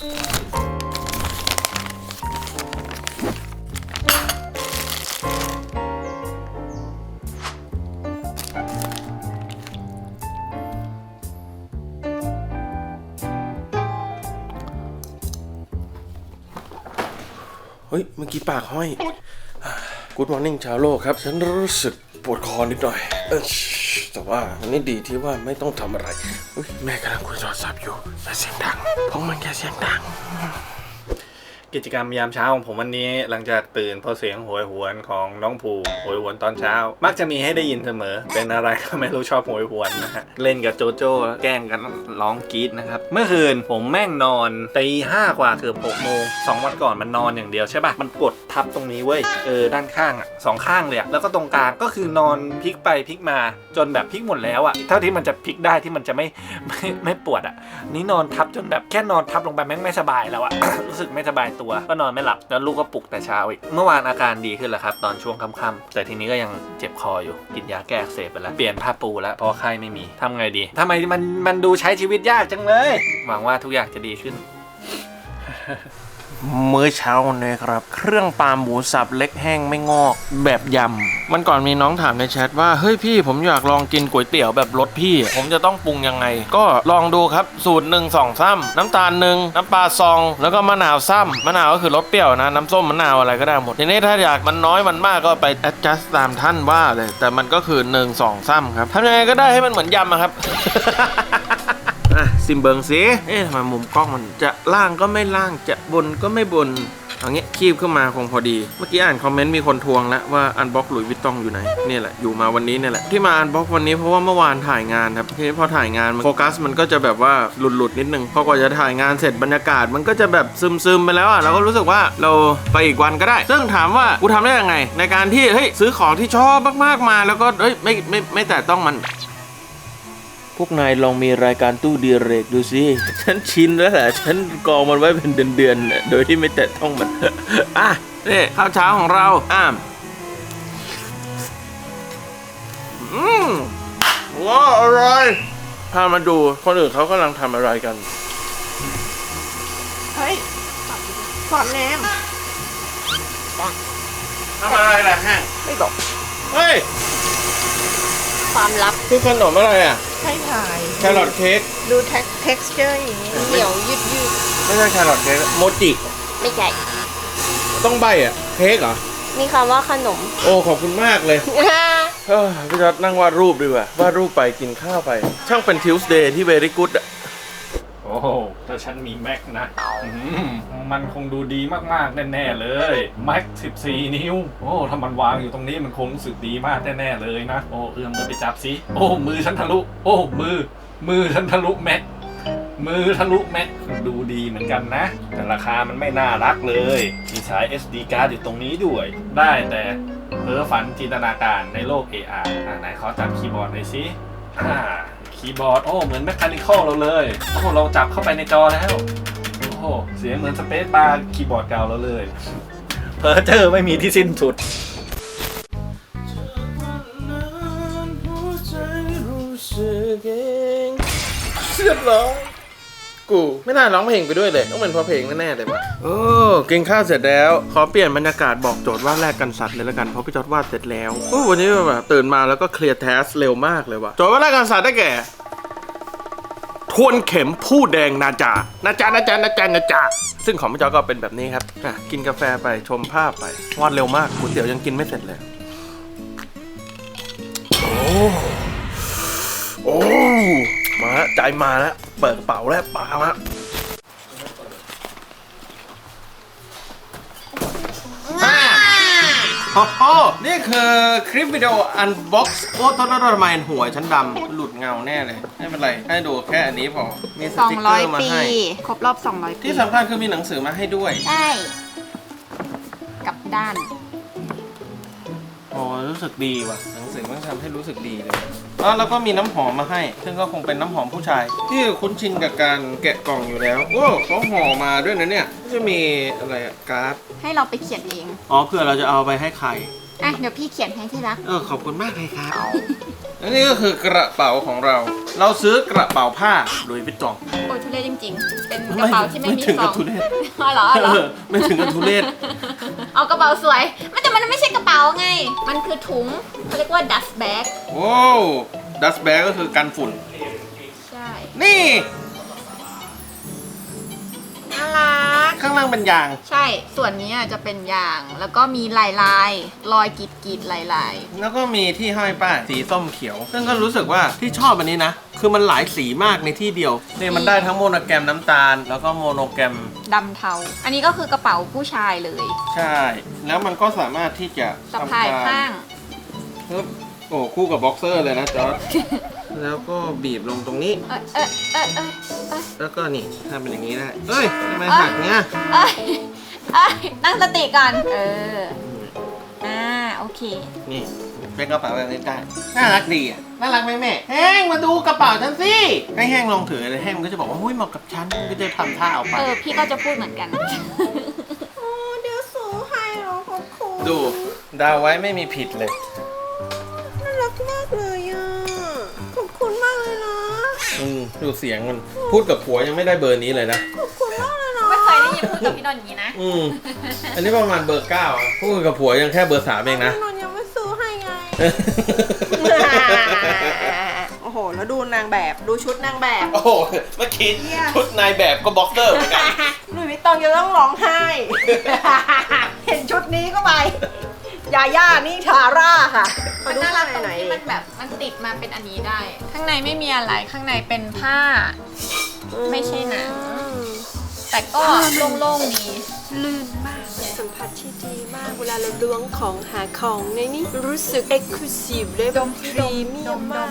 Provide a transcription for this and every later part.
เฮ้ย เมื่อกี้ปากห้อยกูดมอร์นิ่งชาวโลกครับ ฉันรู้สึกปวดคอนิดหน่อยเออ แต่ว่าอันนี้ดีที่ว่าไม่ต้องทำอะไร อุ๊ยแม่กำลังคุยโทรศัพท์อยู่อย่าเสียงดังเพราะมันแค่เสียงดัง กิจกรรมยามเช้าของผมวันนี้หลังจากตื่นเพราะเสียงโหวยหวนของน้องภูโหวยหวนตอนเช้า มักจะมีให้ได้ยินเสมอ เป็นอะไรก็ไม่รู้ชอบโหวยหวนนะฮะเล่นกับโจโจ้แกล้งกันร้องกรี๊ดนะครับ เมื่อคืนผมแม่งนอนตีห้ากว่าเกือบหกโมงสองวันก่อนมันนอนอย่างเดียวใช่ปะมันกดทับตรงนี้เว้ยเออด้านข้างอะสองข้างเลยอะแล้วก็ตรงกลางก็คือนอนพลิกไปพลิกมาจนแบบพลิกหมดแล้วอะเท่าที่มันจะพลิกได้ที่มันจะไม่ไม่ไม่ปวดอะนี่นอนทับจนแบบแค่นอนทับลงไปแม่งไม่สบายแล้วอะรู้สึกไม่สบายตัว ก็นอนไม่หลับ แล้วลูกก็ปลุกแต่เช้าอีก เมื่อวานอาการดีขึ้นแล้วครับ ตอนช่วงค่ำๆแต่ทีนี้ก็ยังเจ็บคออยู่ กินยาแก้อักเสบไปแล้ว เปลี่ยนผ้าปูแล้ว เพราะไข้ไม่มีทำไงดีทำไมมันมันดูใช้ชีวิตยากจังเลย หวังว่าทุกอย่างจะดีขึ้น มื้อเช้านะครับ เครื่องปลาหมูสับเล็กแห้งไม่งอกแบบยำมันก่อนมีน้องถามในแชทว่า เฮ้ยพี่ผมอยากลองกินก๋วยเตี๋ยวแบบรสพี่ ผมจะต้องปรุงยังไง ก็ลองดูครับสูตรหนึ่งสองซ้ำน้ำตาลหนึ่งน้ำปลาซอง แล้วก็มะนาวซ้ำมะนาวก็คือรสเปรี้ยวนะ น้ำส้มมะนาวอะไรก็ได้หมดทีนี้ถ้าอยากมันน้อยมันมากก็ไป adjust ตามท่านว่าเลยแต่มันก็คือหนึ่งสองซ้ำครับทำยังไงก็ได้ให้มันเหมือนยำอะครับ ซิมเบิงสิเอ๊ะทำไมมุมกล้องมันจะล่างก็ไม่ล่างจะบนก็ไม่บนเอางี้คีบขึ้นมาคงพอดี เมื่อกี้อ่านคอมเมนต์มีคนทวงแล้วว่าอันบ็อกหลุยวิตตองอยู่ไหนเนี่ยแหละอยู่มาวันนี้เนี่ยแหละที่มาอันบ็อกวันนี้เพราะว่าเมื่อวานถ่ายงานครับทีนี้พอถ่ายงานโฟกัสมันก็จะแบบว่าหลุดหลุดนิดนึงพอกว่าจะถ่ายงานเสร็จบรรยากาศมันก็จะแบบซึมซึมไปแล้วอะเราก็รู้สึกว่าเราไปอีกวันก็ได้ ซึ่งถามว่ากูทำได้ยังไง ในการที่เฮ้ยซื้อของที่ชอบมากๆมา แล้วก็เฮ้ยไม่ไม่ไม่แต่ต้องมัน วกนายลองมีรายการตู้ดีเรกดูสิ ฉันชินแล้วแหละ ฉันกองมันไว้เป็นเดือนๆเนี่ยโดยที่ไม่แตะต้องมัน อะนี่ข้าวเช้าของเราอ่ามอืมว้าวอร่อยพามาดู คนอื่นเขากำลังทำอะไรกัน เฮ้ยสอนแนมทำอะไรล่ะฮะไม่บอก เฮ้ย ความลับ คือขนมอะไรอะ ให้ถ่ายแครอทเค้กดู tex texture อย่างนี้เหนียวยืดยืดไม่ใช่แครอทเค้กโมจิไม่ใช่ต้องใบอะ เค้กเหรอ มีคำว่าขนม โอ้ขอบคุณมากเลยเฮ้ยพี่จอดนั่งวาดรูปดีกว่าวาดรูปไปกินข้าวไป ช่างเป็น Tuesday ที่ very good อะโอ้โห ถ้าฉันมีแม็กนะอืมมันคงดูดีมากๆ แน่ๆเลยแม็ก14 นิ้ว โอ้ถ้ามันวางอยู่ตรงนี้มันคงรู้สึกดีมากแน่ๆเลยนะ โอ้เอื้อมมือไปจับสิโอ้มือฉันทะลุ โอ้มือ มือฉันทะลุแม็กมือทะลุแม็กดูดีเหมือนกันนะ แต่ราคามันไม่น่ารักเลย มีสาย SD card อยู่ตรงนี้ด้วย ได้แต่เพ้อฝันจินตนาการในโลก AR อ่าไหนขอจับคีย์บอร์ดหน่อยสิอ่า คีย์บอร์ด โอ้ เหมือนแมคคานิคอลเราเลย โอ้เราจับเข้าไปในจอแล้ว โอ้โห เสียงเหมือนสเปซบาร์คีย์บอร์ดเก่าเราเลย เพอเจอร์ไม่มีที่สิ้นสุดเรียบร้อย กูไม่น่าร้องเพลงไปด้วยเลยต้องเป็นเพราะเพลงแน่ๆเลยวะโอ้กินข้าวเสร็จแล้ว ขอเปลี่ยนบรรยากาศบอกโจทย์ว่าแรกกันสัตว์เลยละกันเพราะพี่จอดวาดเสร็จแล้วโอ้วันนี้แบบตื่นมาแล้วก็เคลียร์แทสเร็วมากเลยว่ะโจทย์ว่าแรกกันสัตว์ได้แก่ทวนเข็มผู้แดงนาจานาจานาจานาจานาจาซึ่งของพี่จอก็เป็นแบบนี้ครับอะกินกาแฟไปชมภาพไปวาดเร็วมากก๋วยเตี๋ยวยังกินไม่เสร็จเลย โอ้โอ้ มาแล้วใจมาแล้วเปิดกระเป๋าแล้วปามาโอ้โหนี่คือคลิปวิดีโออันบ็อกซ์โอ้ตอนนั้นทำไมหัวฉันดำหลุดเงาแน่เลย ไม่เป็นไร ให้ดูแค่อันนี้พอ มีสติ๊กเกอร์มา200 ปี ให้ ครบรอบ 200 ปีที่สำคัญคือมีหนังสือมาให้ด้วย ได้กลับด้านโอ้รู้สึกดีว่ะ หนังสือมันทำให้รู้สึกดีเลย อ๋อแล้วก็มีน้ำหอมมาให้ ซึ่งก็คงเป็นน้ำหอมผู้ชาย ที่คุ้นชินกับการแกะกล่องอยู่แล้ว โอ้เขาห่อมาด้วยนะเนี่ย จะมีอะไรอะการ์ด ให้เราไปเขียนเอง อ๋อเพื่อเราจะเอาไปให้ใคร อะ เดี๋ยวพี่เขียนให้ที่รัก เออขอบคุณมากเลยครับ และนี่ก็คือกระเป๋าของเรา เราซื้อกระเป๋าผ้าลุยวิตตอง โอ้ยทุเรศจริง ๆ เป็นกระเป๋าที่ไม่มีถึงซกัอบงทุเรศ อ๋อเหรอเหรอ เออไม่ถึงกับทุเรศ เอากระเป๋าสวยมันแต่มันไม่ใช่กระเป๋าไง มันคือถุงเขาเรียกว่า dust bag โอ้ดัสแบกก็คือกันฝุ่น ใช่ นี่ น่ารั กข้างล่างเป็นยาง ใช่ ส่วนนี้จะเป็นยาง แล้วก็มีลายลายๆรอยกรีดกรีดๆลายลายแล้วก็มีที่ห้อยป้ายสีส้มเขียว ซึ่งก็รู้สึกว่าที่ชอบอันนี้นะ คือมันหลายสีมากในที่เดียวนี่มันได้ทั้งโมโนแกรมน้ำตาล แล้วก็โมโนแกรมๆดำเทา อันนี้ก็คือกระเป๋าผู้ชายเลยใช่ แล้วมันก็สามารถที่จะสะพายทำกรข้าง ปึ๊บ โอ้คู่กับบ็อกเซอร์เลยนะจอร์ดแล้วก็บีบลงตรงนี้ เอ้ยเอ้ยเอ้ยเอ้ยเอ้ยแล้วก็นี่ทำเป็นอย่างนี้ได้เอ้ยทำไมหักเนี้ยเอ้ยเอ้ยตั้งสติก่อน เออ อ่า โอเค นี่เป็นกระเป๋าแบบนี้ได้น่ารักดีอะน่ารักไหมแม่แห้งมาดูกระเป๋าฉันสิให้แห้งลองถือเลยแห้งมันก็จะบอกว่าหุ้ยเหมาะกับฉันมันก็จะทำท่าเอาไป เออ พี่ก็จะพูดเหมือนกันเดี๋ยวสูให้เหรอขอบคุณดูดาวไว้ไม่มีผิดเลย ดูเสียงมันพูดกับผัวยังไม่ได้เบอร์นี้เลยนะขอบคุณมากเลยนะ ไม่เคยได้ยินพูดกับพี่นนท์อย่างนี้นะ อืม อันนี้ประมาณเบอร์เก้าอะพูดกับผัวยังแค่เบอร์สามเองนะ นนท์ยังไม่ซื้อให้ไง โอ้โห แล้วดูนางแบบ ดูชุดนางแบบ โอ้โหเมื่อกี้ชุดนายแบบก็บ็อกเซอร์เหมือนกัน หลุยส์วิตตองจะต้องร้องไห้ เห็นชุดนี้ก็ไป ยาย่านี่ชาร่าค่ะขอมันดูน่ารัข้ากงตรงในหน่อยที่มันแบบมันติดมาเป็นอันนี้ได้ ข้างในไม่มีอะไรข้างในเป็นผ้า ไม่ใช่หนังอืมแต่ก็โล่งๆดีลื่นมากสัมผัสที่ดีมากเวลาเราล้วงของหาของในนี้รู้สึกเอ็กซ์คลูซีฟและดมพรีเมียมมาก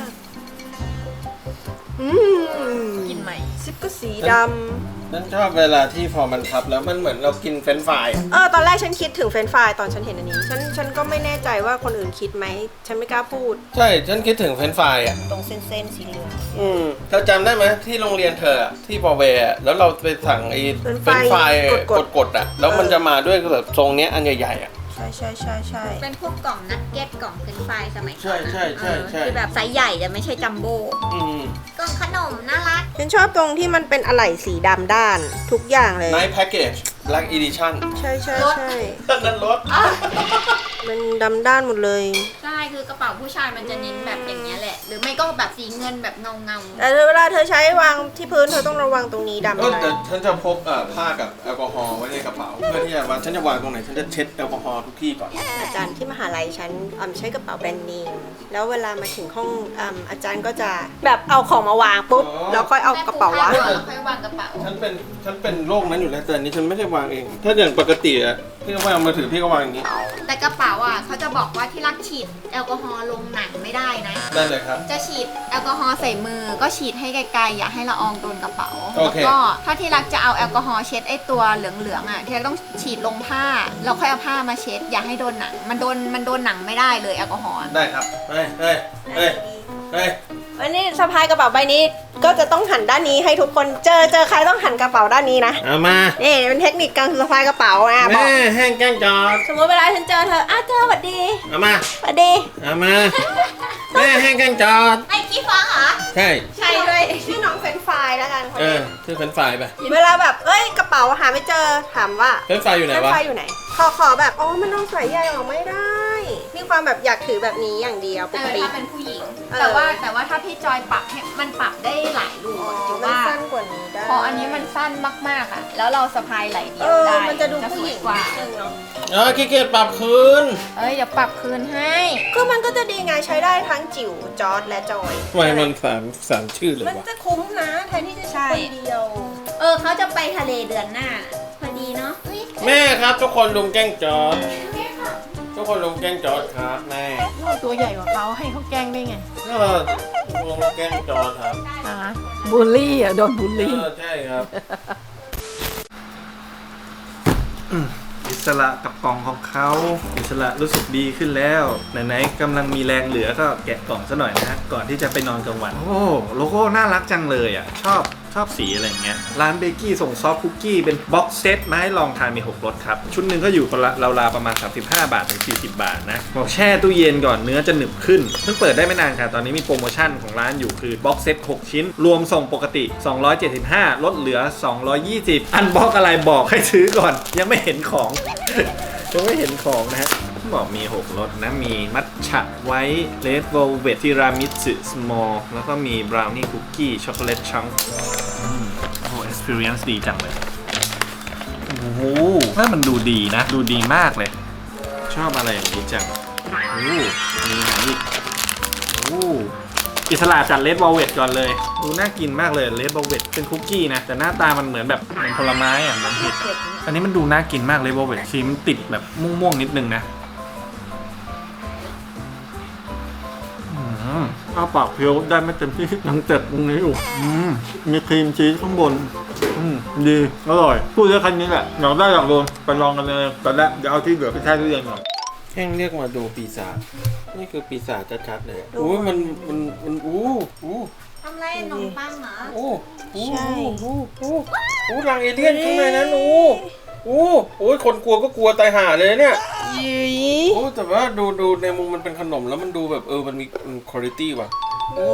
อืมกินใหม่ซิปก็สีดฉันชอบเวลาที่พอมันพับแล้วมันเหมือนเรากินเฟรนช์ฟรายอะำเออตอนแรกฉันคิดถึงเฟรนช์ฟรายตอนฉันเห็นอันนี้ ฉันฉันก็ไม่แน่ใจว่าคนอื่นคิดไหม ฉันไม่กล้าพูด ใช่ ฉันคิดถึงเฟรนช์ฟรายอะ ตรงเส้นๆสีเหลืองอืมเธอจำได้ไหมที่โรงเรียนเธออะที่บอเวย์อะแล้วเราไปสั่งไอ้เฟรนช์เฟรนช์ฟรายฟรายกดๆ กดๆอะ แล้วมันจะมาด้วยแบบทรงเนี้ยอันใหญ่ๆอะใช่ใช่ใช่ใช่เป็นพวกกล่องนักเก็ตกล่องเฟรนช์ฟรายสมัยก่อนใช่ใช่ใช่ใช่ เออคือแบบไซส์ใหญ่แต่ไม่ใช่จัมโบ้อืมกล่องขนมน่ารัก ฉันชอบตรงที่มันเป็นอะไหล่สีดำด้านทุกอย่างเลยไนท์แพ็กเกจแล็กอีดิชั่นใช่ใช่ใช่นั่นรถ มันดำด้านหมดเลย ใช่คือกระเป๋าผู้ชายมันจะเน้นแบบอย่างเงี้ยแหละ หรือไม่ก็แบบสีเงินแบบเงาเงาๆแต่เวลาเธอใช้วางที่พื้นเธอต้องระวังตรงนี้ดำเอออะไรแต่ฉันจะพกเอ่อผ้ากับแอลกอฮอล์ไว้ในกระเป๋าเพื่อที่จะวางฉันจะวางตรงไหนฉันจะเช็ดแอลกอฮอล์ทุกที่ก่อนอาจารย์ที่มหาลัยฉันอืมใช้กระเป๋าแบรนด์เนมแล้วเวลามาถึงห้องอืมอาจารย์ก็จะแบบเอาของมาวางปุ๊บอ๋อแล้วค่อยเอากระเป๋าวางแม่ปูผ้ก่อนแล้วค่อยวางกระเป๋าฉันเป็นฉันเป็นโรคนั้นอยู่แล้วแต่อันนี้ฉันไม่ได้วางเอง ถ้าอย่างปกติอะพี่ก็วางมือถือพี่ก็วางอย่างนี้ แต่กระเป๋าอะเขาจะบอกว่าที่รักฉีดแอลกอฮอล์ลงหนังไม่ได้นะ ได้เลยครับ จะฉีดแอลกอฮอล์ใส่มือก็ฉีดให้ไกลๆอย่าให้ละอองโดนกระเป๋าโอแล้วเค ก็ถ้าที่รักจะเอาแอลกอฮอล์เช็ดไอ้ตัวเหลืองๆอะที่รักต้องฉีดลงผ้าแล้วค่อยเอาผ้ามาเช็ด อย่าให้โดนหนัง มันโดนมันโดนหนังไม่ได้เลยแอลกอฮอล์ได้ครับ เฮ้ยเฮ้ยเฮ้ยเฮ้ย วันนี้สะพายกระเป๋าใบนี้ ก็จะต้องหันด้านนี้ให้ทุกคนเจอเจอใครต้องหันกระเป๋าด้านนี้นะเอามานี่เป็นเทคนิคการสะพายกระเป๋าอะบอกแม่แห้งแกล้งจอดสมมติเวลาฉันเจอเธออ้าวเจอสวัสดีเอามาสวัสดีเอามาแม่แห้งแกล้งจอดไอ้กี้ฟ้าเหรอใช่ใช่ด้วยชื่อน้องเฟรนช์ฟรายแล้วกันคนเอนี้อชื่อเฟรนช์ฟรายไปเวลาแบบเอ้ยกระเป๋าหาไม่เจอถามว่าเฟรนช์ฟรายอยู่ไหนเฟรนช์วะฟรายอยู่ไหนขอขอแบบอ๋อมันต้องใส่ใหญ่ออกไม่ได้ มีความแบบอยากถือแบบนี้อย่างเดียวเอปกอติ ถ้าเป็นผู้หญิง เออ แต่ว่าแต่ว่าถ้าพี่จอยปรับให้มันปรับได้หลายรูอ๋อจิ๋วมันว่าสั้นกว่านี้ได้พออันนี้มันสั้นมากๆอะ แล้วเราสะพายไหล่เดีเอยวอได้มันจะดูสผู้วหยญิงกว่า นิดนึงเนาะเออขี้เกียจปรับคืนเอ้ยเดี๋ยวปรับคืนให้ คือมันก็จะดีไงใช้ได้ทั้งจิ๋วจอร์ดและจอย ทำไมมันสามสามชื่อเลยมันวะจะคุ้มนะแทนที่จะใช้คนเดียว เออเขาจะไปทะเลเดือนหน้าพอดีเนาะแม่ครับทุกคนลุงแกล้งจอด ทุกคนลุงแกล้งจอดครับแม่เราตัวใหญ่กว่าเขาให้เขาแกล้งได้ไงก็ลุงแกล้งจอดครับอ่าบูลลี่อะโดนบูลเอลี่ อใช่ครับ อิสระกับกล่องของเขาอิสระรู้สึกดีขึ้นแล้วไหนๆกำลังมีแรงเหลือก็แกะกล่องซะหน่อยนะฮะก่อนที่จะไปนอนกลางวัน โอ้โลโก้น่ารักจังเลยอะ ชอบชอบสีอะไรเงี้ย ร้านเบกกี้ส่งซอฟคุกกี้เป็นบ็อกเซตมาให้ลองทานมี 6รสครับ ชุดหนึ่งก็อยู่ราวๆประมาณ 35 บาท ถึง 40 บาทนะบอกแช่ตู้เย็นก่อนเนื้อจะหนึบขึ้น เพิ่งเปิดได้ไม่นานค่ะ ตอนนี้มีโปรโมชั่นของร้านอยู่คือบ็อกเซต6 ชิ้น รวมส่งปกติ 275 ลดเหลือ 220 อันบ็อกอะไรบอกให้ซื้อก่อน ยังไม่เห็นของยังไม่เห็นของนะฮะ บอกมี 6รสนะ มีมัทฉะไวท์เลดโวลเวททีรามิสึสมอลแล้วก็มีบราวนี่คุกกี้ช็อกโกแลตชังโอ้ experience ดีจังเลย โอ้โหว่ามันดูดีนะ ดูดีมากเลย ชอบอะไรอย่างนี้จัง โอ้มีไหนอีกโอ้อิสระจัดเลดวอลเวตก่อนเลย ดูน่ากินมากเลยเลดวอลเวตเป็นคุกกี้นะ แต่หน้าตามันเหมือนแบบเหมือนผลไม้อะเหมือนเห็ดอันนี้มันดูน่ากินมากเลดวอลเวตครีมติดแบบม่วงๆนิดนึงนะ อ้าปากเพียวได้ไม่เต็มที่ยังเจ็บตรงนี้อยู่อืมมีครีมชีสข้างบน อืมดี อร่อย พูดได้แค่นี้แหละอยากได้อยากโดนไปลองกันเลยตอนแรกเดี๋ยวเอาที่เหลือไปแช่ตู้เย็นก่อนแห้งเรียกมาดูปีศาจนี่คือปีศาจชัดๆเลยอุ้ยมันมันมันอู้อู้ทำไรขนมปังเหรออู้อู้อู้อู้อู้รังเอเลี่ยนข้างในนั้นอู้ อู้โอ้ยคนกลัวก็กลัวตายห่าเลยเนี่ยยีโอ้แต่ว่าดูดูในมุมมันเป็นขนมแล้วมันดูแบบเออมันมีคุณภาพว่ะอู้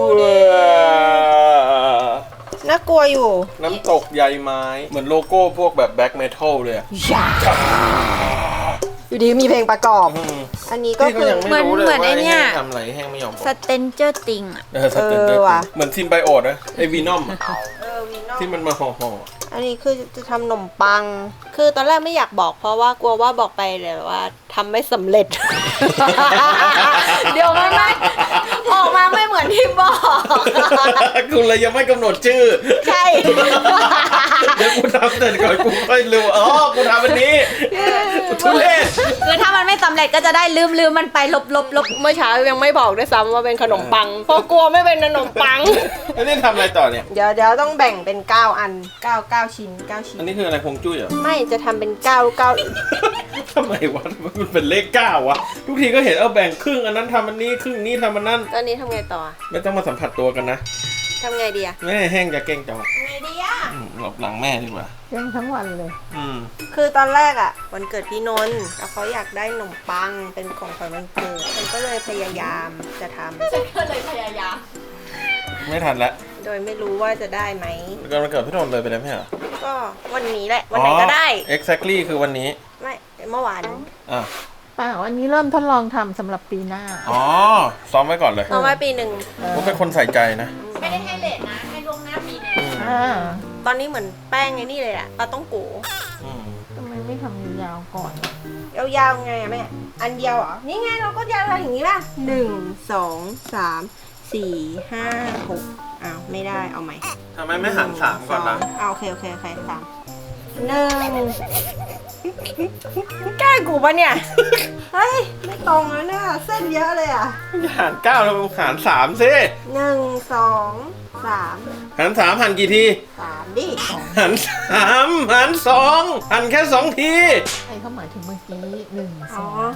น่ากลัวอยู่ น้ำตกใยไม้ เหมือนโลโก้พวกแบบแบ็คเมทัลเลยอะอยู่ดีมีเพลงประกอบอืมอันนี้ก็พี่ก็คือยังไม่รู้เลยเหมือนว่าไอ้ไอ้เนี่แห้ยงทำอะไรแห้งไม่ยอมบอกสเตนเจอร์ติงอะเออสเตนเดอเออร์ว่ะเหมือนซิมไบโอตนะไอวีนอมเออวีนอที่มันมาห่อห่ อันนี้คือจะทำขนมปัง คือตอนแรกไม่อยากบอก เพราะว่ากลัวว่าบอกไปเลยว่าทำไม่สำเร็จ เดี๋ยวมันไม่ ออกมาไม่เหมือนที่บอกกูเลยยังไม่กำหนดชื่อ ใช่ เดี๋ยวกูทำเสร็จก่อนกูค่อยรู้ อ๋อ กูทำอันนี้ทุเรศคือถ้ามันไม่สำเร็จก็จะได้ลืมลืมมันไปลบลบลบเมื่อเช้ายังไม่บอกด้วยซ้ำว่าเป็นขนมปัง เพราะกลัวไม่เป็นขนมปัง แล้วนี่ทำอะไรต่อเนี่ย เดี๋ยวเดี๋ยวต้องแบ่งเป็น 9 อัน 9 9 ชิ้น 9 ชิ้นอันนี้คืออะไรพงจุ้ยเหรอ ไม่จะทำเป็น 9 9 ทำไมวะมันเป็นเลขเก้าวะ ทุกทีก็เห็นเอาแบ่งครึ่งอันนั้นทำอันนี้ครึ่งนี้ทำอันนั้นตอนนี้ทำไงต่อไม่ต้องมาสัมผัสตัวกันนะทำไงดีอะแม่แห้งจะเก่งจังวะทำไงดีอะอืมหลบหลังแม่ดีกว่าแกล้งทั้งวันเลย อืมคือตอนแรกอะวันเกิดพี่นนท์แล้วเขาอยากได้ขนมปังเป็นของขวัญวันเกิดฉันก็เลยพยายามจะทำก็เลยพยายามไม่ทันละโดยไม่รู้ว่าจะได้ไหมก็มันเกิดพี่โดนเลยไปแล้วไม่ใช่เหรอก็วันนี้แหละ วันไหนก็ได้ อ๋อ exactly คือวันนี้ไม่เมื่อวาน อะ เปล่าอันนี้เริ่มทดลองทำสำหรับปีหน้า อ๋อ ซ้อมไว้ก่อนเลยเอาไว้ปีหนึ่ง ผมเป็นคนใส่ใจนะ ไม่ได้ให้เลทนะ ให้ลวงหน้าปีหนึงอ่าตอนนี้เหมือนแป้งไอ้นี่เลยอะปลาต้องโกอืมทำไมไม่ทำยาวๆก่อน ยาวๆไงอะแม่ อันเดียวเหรอ นี่ไงเราก็ยาวอย่างนี้ป่ะหนึ่งสองสามสี่ห้าหก อ้าวไม่ได้เอาใหม่ทำไมไม่หันสามก่อนล่ะสงเอาโอเคโอเคโอเคสามหนึ่งแกล้งกูปะเนี่ย เฮ้ย ไม่ตรงแล้วเนี่ยเส้นเยอะเลยอะอย่าหันเก้าแล้วหันสามสิหนึ่งสองสามหันสามหันกี่ทีสามดิหันสามหันสองหันแค่สองทีไอ้เขาหมายถึงเมื่อกี้หนึ่งสอ๋ออง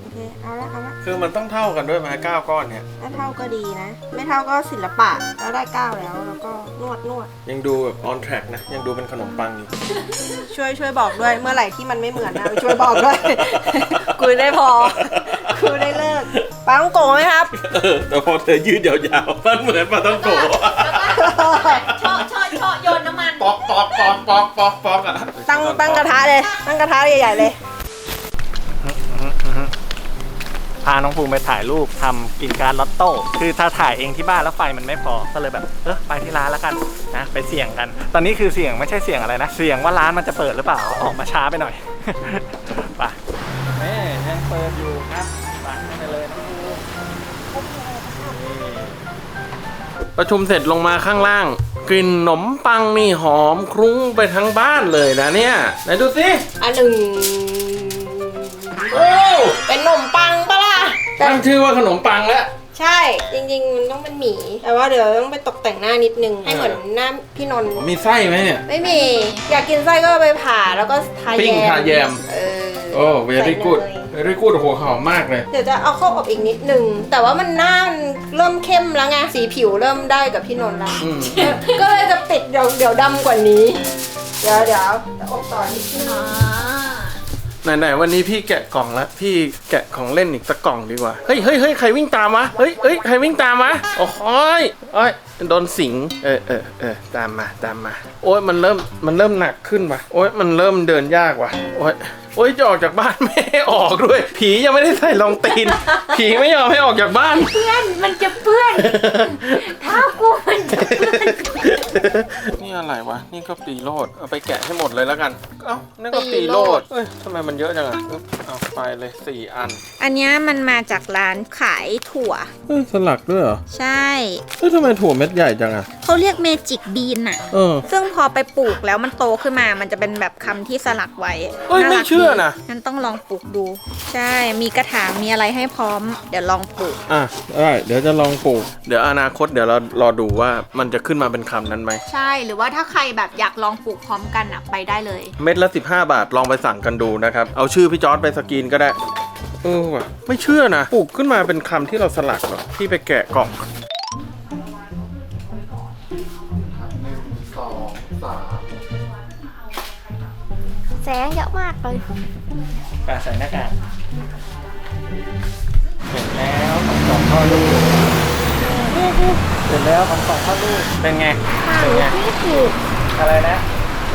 โอเคเอาละเอาละ คือมันต้องเท่ากันด้วยไหมเก้าก้อนเนี่ยถ้าเท่าก็ดีนะ ไม่เท่าก็ศิลปะแล้วได้เก้าแล้วแล้วก็นวดนวดยังดูแบบ on track นะ ยังดูเป็นขนมปังอยู่ ช่วยช่วยบอกด้วยเมื่อไหร่ที่มันไม่เหมือนนะช่วยบอกด้วยกูได้พอกูได้เลิกปังโกะไหมครับเออแต่พอเธอยืดยาวๆมันเหมือนปลาต้องโกะชอชอชอโยนน้ำมัน ปอกปอกปอกปอกปอกปอกอะตั้งตั้งกระทะเลย ตั้งกระทะใหญ่ๆเลย พาน้องภูมิไปถ่ายรูปทำกินการลอตโต้ คือถ้าถ่ายเองที่บ้านแล้วไฟมันไม่พอ ก็เลยแบบ เออไปที่ร้านแล้วกันนะไปเสี่ยงกัน ตอนนี้คือเสี่ยงไม่ใช่เสี่ยงอะไรนะ เสี่ยงว่าร้านมันจะเปิดหรือเปล่า ออกมาช้าไปหน่อย ไปแม่ยังเปิดอยู่ครับไปเลยน้องภูมิประชุมเสร็จลงมาข้างล่าง กลิ่นขนมปังนี่หอมคลุ้งไปทั้งบ้านเลยนะเนี่ย ไหนดูสิอันหนึ่งโอ้เป็นขนมปัง ปะล่ะตั้งชื่อว่าขนมปังแล้ว ใช่จริงๆมันต้องเป็นหมี แต่ว่าเดี๋ยวต้องไปตกแต่งหน้านิดนึง ให้เหมือนหน้าพี่นนท์มีไส้ไหมเนี่ย ไม่มี อยากกินไส้ก็ไปผ่าแล้วก็ทาแยมปิ้งทาแยม เออโอ้ very ใส่เนย good เฮ้ยกูดโหหอมมากเลย เดี๋ยวจะเอาเข้าอบอีกนิดนึง แต่ว่ามันหน้ามันเริ่มเข้มแล้วไงสีผิวเริ่มได้กับพี่นนท์แล้ว อืม ก็เลยจะปิดเดี๋ยวเดี๋ยวดำกว่านี้ เดี๋ยวเดี๋ยวจะอบต่อนิดนึงอ่า ไหนๆวันนี้พี่แกะกล่องแล้วพี่แกะของเล่นอีกสักกล่องดีกว่า เฮ้ยเฮ้ยเฮ้ยใครวิ่งตามวะ เฮ้ยเฮ้ยใครวิ่งตามวะ โอ้ยโอ้ยโดนสิง เออเออเออตามมาตามมา โอ้ยมันเริ่มมันเริ่มหนักขึ้นว่ะ โอ้ยมันเริ่มเดินยากว่ะ โอ้ย โอ้ยจะออกจากบ้านไม่ให้ออกด้วย ผียังไม่ได้ใส่รองตีน ผีไม่ยอมให้ออกจากบ้าน เพื่อนมันจะเปื้อนเท้ากูมันจะเปื้อนนี่อะไรวะ นี่ก็ปีโรดเอาไปแกะให้หมดเลยแล้วกัน เอ้านั่นก็ปีโรดเอ้ยทำไมมันเยอะจังอะอึ๊บเอาไปเลยสี่อัน อันเนี้ยมันมาจากร้านขายถั่ว เอ้ยสลักด้วยเหรอใช่ เอ้ยทำไมถั่วเม็ดใหญ่จังอะ เขาเรียกเมจิกบีนอะเออซึ่งพอไปปลูกแล้วมันโตขึ้นมา มันจะเป็นแบบคำที่สลักไว้เอ้ยารักไม่เชื่อนะดีงั้นต้องลองปลูกดู ใช่ มีกระถางมีอะไรให้พร้อม เดี๋ยวลองปลูก อะได้เดี๋ยวจะลองปลูก เดี๋ยวอนาคตเดี๋ยวเรารอดูว่ามันจะขึ้นมาเป็นคำนั้นไหม ใช่ หรือว่าถ้าใครแบบอยากลองปลูกพร้อมกันอะไปได้เลย เม็ดละ 15 บาทลองไปสั่งกันดูนะครับ เอาชื่อพี่จอร์ดไปสกรีนก็ได้ เออว่ะไม่เชื่อนะ ปลูกขึ้นมาเป็นคำที่เราสลักเหรอพี่ไปแกะกล่อง แสงเยอะมากเลยกาใส่หน้ากากเสร็จแล้วของสองพ่อลูกเสร็จแล้วของสองพ่อลูกเป็นไงเป็นไงอะไรนะ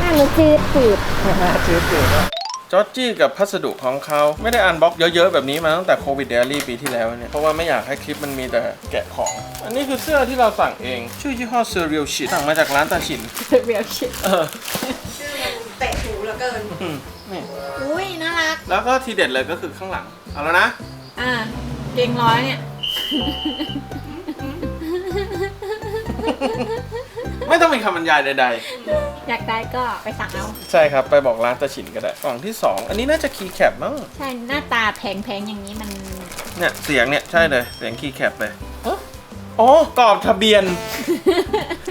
น่าหนูจืดจืดจืดจืด จอร์จี้กับพัสดุของเขาไม่ได้อันบ็อกเยอะๆ แบบนี้มาตั้งแต่โควิดเดลี่ปีที่แล้วเนี่ย เพราะว่าไม่อยากให้คลิปมันมีแต่แกะของ อันนี้คือเสื้อที่เราสั่งเอง ชื่อยี่ห้อ Serial Shit สั่งมาจากร้านตาชินเรียวชิดเออชื่อมันเตะหูเหลือเกิน อืมนี่อุ้ยน่ารัก แล้วก็ทีเด็ดเลยก็คือข้างหลัง เอาแล้วนะ อ่า เก่งร้อยเนี่ย ไม่ต้องมีคำบรรยายใดอยากได้ก็ไปสั่งเอา ๆ ใช่ครับ ไปบอกร้านตาชินก็ได้กล่องที่ 2 อันนี้น่าจะคีย์แคปมั้งใช่หน้าตาแพงๆอย่างนี้มัน เนี่ยเสียงเนี่ย ใช่เลย เสียงคีย์แคปเลยอ๋อกรอบทะเบียน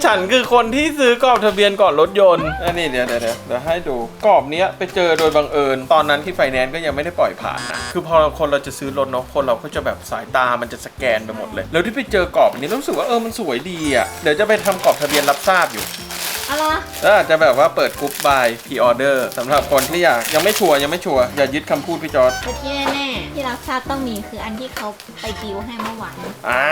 ฉันคือคนที่ซื้อกรอบทะเบียนก่อนรถยนต์อันนี้เดี๋ยวเดี๋ยวเดี๋ยวเดี๋ยวให้ดูกรอบเนี้ยไปเจอโดยบังเอิญ ตอนนั้นที่ไฟแนนซ์ก็ยังไม่ได้ปล่อยผ่านนะคือพอคนเราจะซื้อรถเนาะคนเราก็จะแบบสายตามันจะสแกนไปหมดเลย แล้วที่ไปเจอกรอบอันนี้รู้สึกว่าเออมันสวยดีอะเดี๋ยวจะไปทำกรอบทะเบียนรับทราบอยู่ อะไรแล้วอาจจะแบบว่าเปิดกรุ๊ปบายพรีออเดอร์สำหรับคนที่อยากยังไม่ชัวร์ยังไม่ชัวร์อย่ายึดคำพูดพี่จอร์ดแต่ที่แน่ๆ ที่รับทราบต้องมีคืออันที่เขาไปดิวให้เมื่อวานอ่า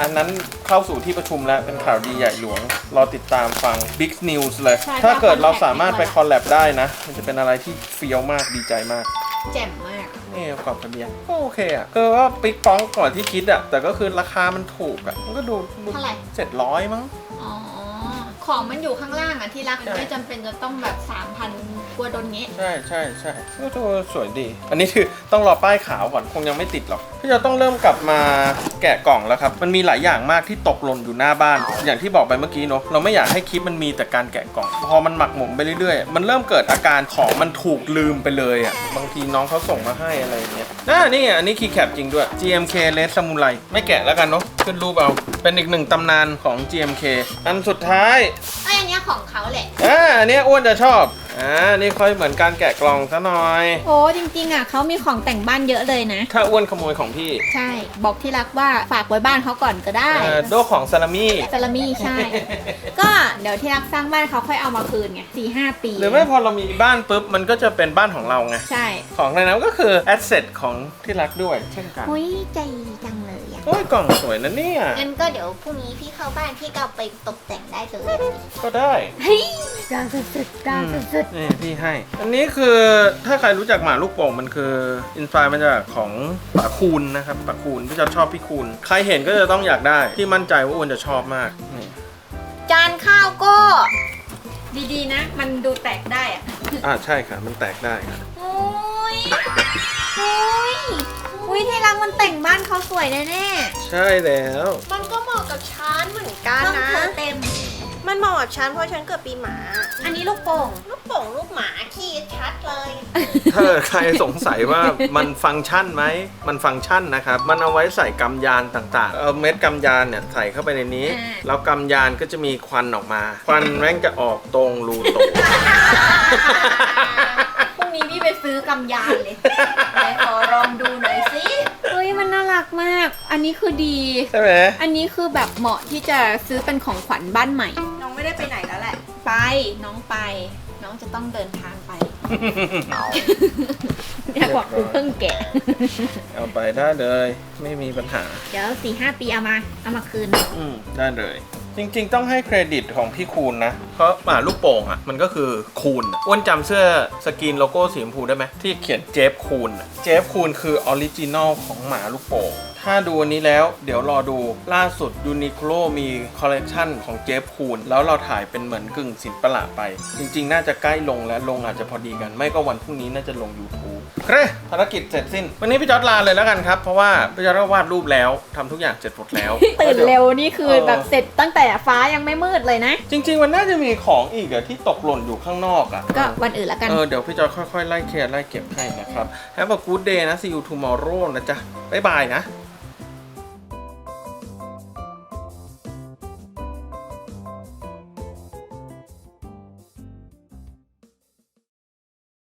อันนั้นเข้าสู่ที่ประชุมแล้วเป็นข่าวดีใหญ่หลวง รอติดตามฟัง Big News เลยใช่ถ้าเกิดถ้าเราสามารถคอนไปแทคคอลแลบได้นะ มันจะเป็นอะไรที่เฟี้ยวมากดีใจมากแจ่มมากนี่กรอบทะเบียนก็โอเคอะคือว่าปิ๊กป้องก่อนที่คิดอะแต่ก็คือราคามันถูกอะมันก็ดูเท่าไหร่เจ็ดร้อยมั้งอ๋อ ของมันอยู่ข้างล่างอะที่รักใช่ไม่จำเป็นจะต้องแบบ3,000กลัวโดนเงี้ยใช่ใช่ใช่ก็ดูสวยดี อันนี้คือต้องรอป้ายขาวก่อนคงยังไม่ติดหรอกพี่จะต้องเริ่มกลับมาแกะกล่องแล้วครับมันมีหลายอย่างมากที่ตกหล่นอยู่หน้าบ้าน อย่างที่บอกไปเมื่อกี้เนาะเราไม่อยากให้คลิปมันมีแต่การแกะกล่อง พอมันหมักหมมไปเรื่อยๆ มันเริ่มเกิดอาการของมันถูกลืมไปเลยอะบางทีน้องเขาส่งมาให้อะไรอย่างเงี้ยน่านี่อะอันนี้คีย์แคปจริงด้วย GMK Red Samurai ไม่แกะแล้วกันเนาะ ขึ้นรูปเอา เป็นอีกหนึ่งตำนานของ GMK อันสุดท้ายไอ้อันเนี้ยของเขาแหละ อ่าอันเนี้ยอ้วนจะชอบ อ่า นี่ค่อยเหมือนการแกะกล่องซะหน่อย โอ้จริงๆอะเขามีของแต่งบ้านเยอะเลยนะ ถ้าอ้วนขโมยของพี่ ใช่ บอกที่รักว่าฝากไว้บ้านเขาก่อนก็ได้เอ่อโดของซาลามี่ ซาลามี่ใช่ ก็เดี๋ยวที่รักสร้างบ้านเขาค่อยเอามาคืนไงสี่ห้าปีหรือไม่พอเรามีบ้านปุ๊บ มันก็จะเป็นบ้านของเราไง ใช่ของในนั้นก็คือแอสเซทของที่รักด้วย เช่นกันอุ้ยใจจังเลยอะ โอ้ยกล่องสวยนะเนี่ย งั้นก็เดี๋ยวพรุ่งนี้พี่เข้าบ้านพี่ก็เอาไปตกแต่งได้เลย ก็ได้เฮ้ยดาวสุดๆดาวสุดนี่พี่ให้ อันนี้คือถ้าใครรู้จักหมาลูกโป่งมันคืออินสปายมาจากของปะคูณนะครับปะคูณพี่จะชอบพี่คูณใครเห็นก็จะต้องอยากได้ที่มั่นใจว่าอ้วนจะชอบมากนี่ๆ จานข้าวก็ดีๆนะ มันดูแตกได้อะอ่าใช่ค่ะ มันแตกได้ค่ะโอ้ยโอ้ย อุ้ยที่รักมันแต่งบ้านเขาสวยแน่ใช่แล้ว มันก็เหมาะกับฉันเหมือนๆกันต้องนะ เธอเต็ม มันเหมาะกับฉันเพราะฉันเกิดปีหมา อันนี้ลูกโป่ง ลูกโป่งลูกหมาขี้ชัดเลย ถ้าใครสงสัยว่ามันฟังก์ชันไหม มันฟังก์ชันนะครับ มันเอาไว้ใส่กำยานต่างๆ เอาเม็ดกำยานเนี่ยใส่เข้าไปในนี้ อ่า แล้วกำยานก็จะมีควันออกมา ควันแม่งจะออกตรงรูโต พรุ่งนี้พี่ไปซื้อกำยานเลยเดี๋ยวขอลอง นี้คือดี ใช่ไหมอันนี้คือแบบเหมาะที่จะซื้อเป็นของขวัญบ้านใหม่ น้องไม่ได้ไปไหนแล้วแหละ ไป น้องไป น้องจะต้องเดินทางไป อยากบอกกูเพิ่งแกะ เอาไปได้เลย ไม่มีปัญหา เดี๋ยวสี่ห้าปีเอามา เอามาคืน อืมได้เลย จริงๆ ต้องให้เครดิตของพี่คูณนะ เพราะหมาลูกโป่งอะ มันก็คือคูณอะอ้วนจำเสื้อสกรีนโลโก้สีชมพูได้ไหมที่เขียนเจฟคูณอะเจฟคูณคือออริจินอลของหมาลูกโป่ง ถ้าดูอันนี้แล้วเดี๋ยวรอดูล่าสุดยูนิโคลมีคอลเลกชันของเจฟคูณแล้วเราถ่ายเป็นเหมือนกึ่งศิลปะละไป จริงๆ น่าจะใกล้ลงแล้วลงอาจจะพอดีกัน ไม่ก็วันพรุ่งนี้น่าจะลง YouTube โอเคภารกิจเสร็จสิ้น วันนี้พี่จอร์ดลาเลยแล้วกันครับ เพราะว่าพี่จอร์ดก็วาดรูปแล้วทำทุกอย่างเสร็จหมดแล้ว ตื่นเร็วนี่คือเออแบบเสร็จตั้งแต่ฟ้ายังไม่มืดเลยนะ จริง ๆ มันน่าจะมีของอีกอะที่ตกหล่นอยู่ข้างนอกอะก็วันอื่นละกันเออเดี๋ยวพี่จอยค่อยๆไล่เคลียร์ไล่เก็บให้นะครับ Have a good day นะ see you tomorrow นะจ๊ะบ๊ายบายนะ